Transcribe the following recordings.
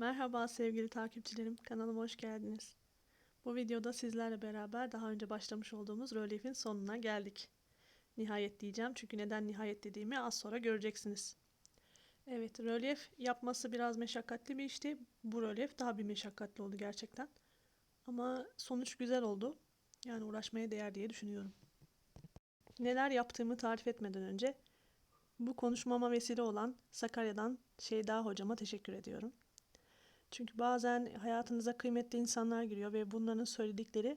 Merhaba sevgili takipçilerim, kanalıma hoş geldiniz. Bu videoda sizlerle beraber daha önce başlamış olduğumuz rölyefin sonuna geldik. Nihayet diyeceğim çünkü neden nihayet dediğimi az sonra göreceksiniz. Evet, rölyef yapması biraz meşakkatli bir işti. Bu rölyef daha bir meşakkatli oldu gerçekten. Ama sonuç güzel oldu. Yani uğraşmaya değer diye düşünüyorum. Neler yaptığımı tarif etmeden önce bu konuşmama vesile olan Sakarya'dan Şeyda hocama teşekkür ediyorum. Çünkü bazen hayatınıza kıymetli insanlar giriyor ve bunların söyledikleri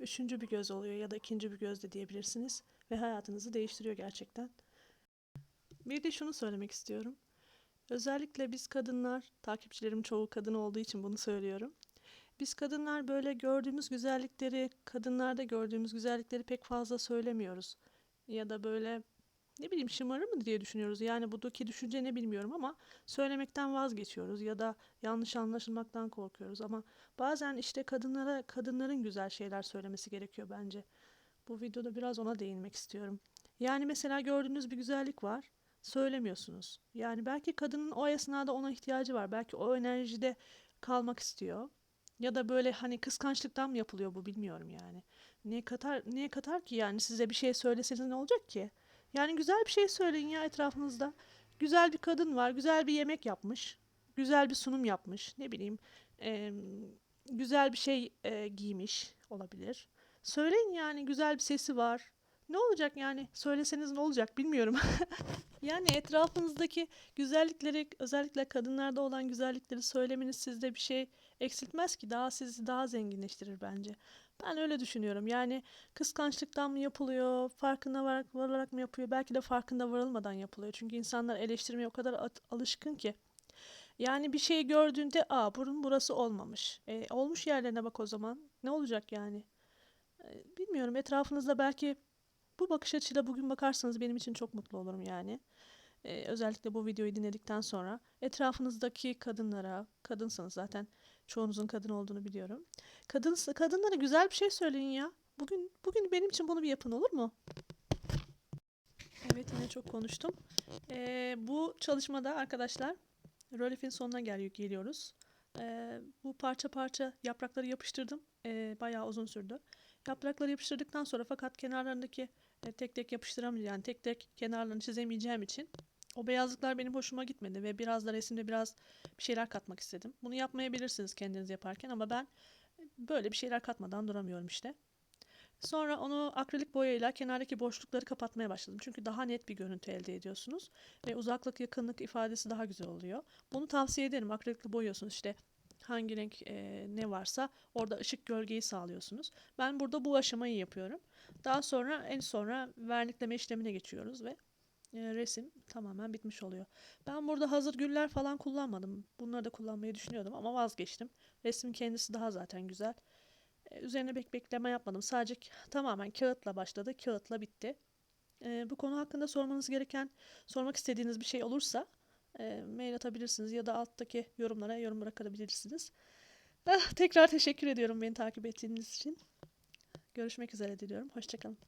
üçüncü bir göz oluyor ya da ikinci bir göz de diyebilirsiniz ve hayatınızı değiştiriyor gerçekten. Bir de şunu söylemek istiyorum. Özellikle biz kadınlar, takipçilerim çoğu kadın olduğu için bunu söylüyorum. Biz kadınlar böyle gördüğümüz güzellikleri, kadınlarda gördüğümüz güzellikleri pek fazla söylemiyoruz. Ya da böyle ne bileyim şımarır mı diye düşünüyoruz. Yani buradaki düşünce ne bilmiyorum ama söylemekten vazgeçiyoruz ya da yanlış anlaşılmaktan korkuyoruz ama bazen işte kadınlara kadınların güzel şeyler söylemesi gerekiyor bence. Bu videoda biraz ona değinmek istiyorum. Yani mesela gördüğünüz bir güzellik var, söylemiyorsunuz. Yani belki kadının o esnada ona ihtiyacı var. Belki o enerjide kalmak istiyor. Ya da böyle hani kıskançlıktan mı yapılıyor bu bilmiyorum yani. Niye katar niye katar ki yani size bir şey söyleseniz ne olacak ki? Yani güzel bir şey söyleyin ya etrafınızda. Güzel bir kadın var, güzel bir yemek yapmış, güzel bir sunum yapmış, ne bileyim, e, güzel bir şey e, giymiş olabilir. Söyleyin yani güzel bir sesi var. Ne olacak yani? Söyleseniz ne olacak bilmiyorum. yani etrafınızdaki güzellikleri, özellikle kadınlarda olan güzellikleri söylemeniz sizde bir şey eksiltmez ki. Daha sizi daha zenginleştirir bence. Ben öyle düşünüyorum. Yani kıskançlıktan mı yapılıyor, farkına vararak, vararak mı yapıyor? Belki de farkında varılmadan yapılıyor. Çünkü insanlar eleştirmeye o kadar alışkın ki. Yani bir şey gördüğünde, aa burun burası olmamış. E, olmuş yerlerine bak o zaman. Ne olacak yani? E, bilmiyorum. Etrafınızda belki bu bakış açıyla bugün bakarsanız benim için çok mutlu olurum yani. E, özellikle bu videoyu dinledikten sonra etrafınızdaki kadınlara, kadınsanız zaten çoğunuzun kadın olduğunu biliyorum. Kadın kadınlara güzel bir şey söyleyin ya. Bugün bugün benim için bunu bir yapın olur mu? Evet yine çok konuştum. Ee, bu çalışmada arkadaşlar rölefin sonuna gel geliyoruz. Ee, bu parça parça yaprakları yapıştırdım. Ee, bayağı uzun sürdü. Yaprakları yapıştırdıktan sonra fakat kenarlarındaki e, tek tek yapıştıramayacağım yani tek tek kenarlarını çizemeyeceğim için o beyazlıklar benim hoşuma gitmedi ve biraz da resimde biraz bir şeyler katmak istedim. Bunu yapmayabilirsiniz kendiniz yaparken ama ben böyle bir şeyler katmadan duramıyorum işte. Sonra onu akrilik boyayla kenardaki boşlukları kapatmaya başladım. Çünkü daha net bir görüntü elde ediyorsunuz. Ve uzaklık yakınlık ifadesi daha güzel oluyor. Bunu tavsiye ederim. Akrilikle boyuyorsunuz işte hangi renk e, ne varsa orada ışık gölgeyi sağlıyorsunuz. Ben burada bu aşamayı yapıyorum. Daha sonra en sonra vernikleme işlemine geçiyoruz ve e, resim tamamen bitmiş oluyor. Ben burada hazır güller falan kullanmadım. Bunları da kullanmayı düşünüyordum ama vazgeçtim. Resmin kendisi daha zaten güzel. E, üzerine pek bekleme yapmadım. Sadece tamamen kağıtla başladı, kağıtla bitti. E, bu konu hakkında sormanız gereken, sormak istediğiniz bir şey olursa e, mail atabilirsiniz ya da alttaki yorumlara yorum bırakabilirsiniz. Ah, tekrar teşekkür ediyorum beni takip ettiğiniz için. Görüşmek üzere diliyorum. Hoşçakalın.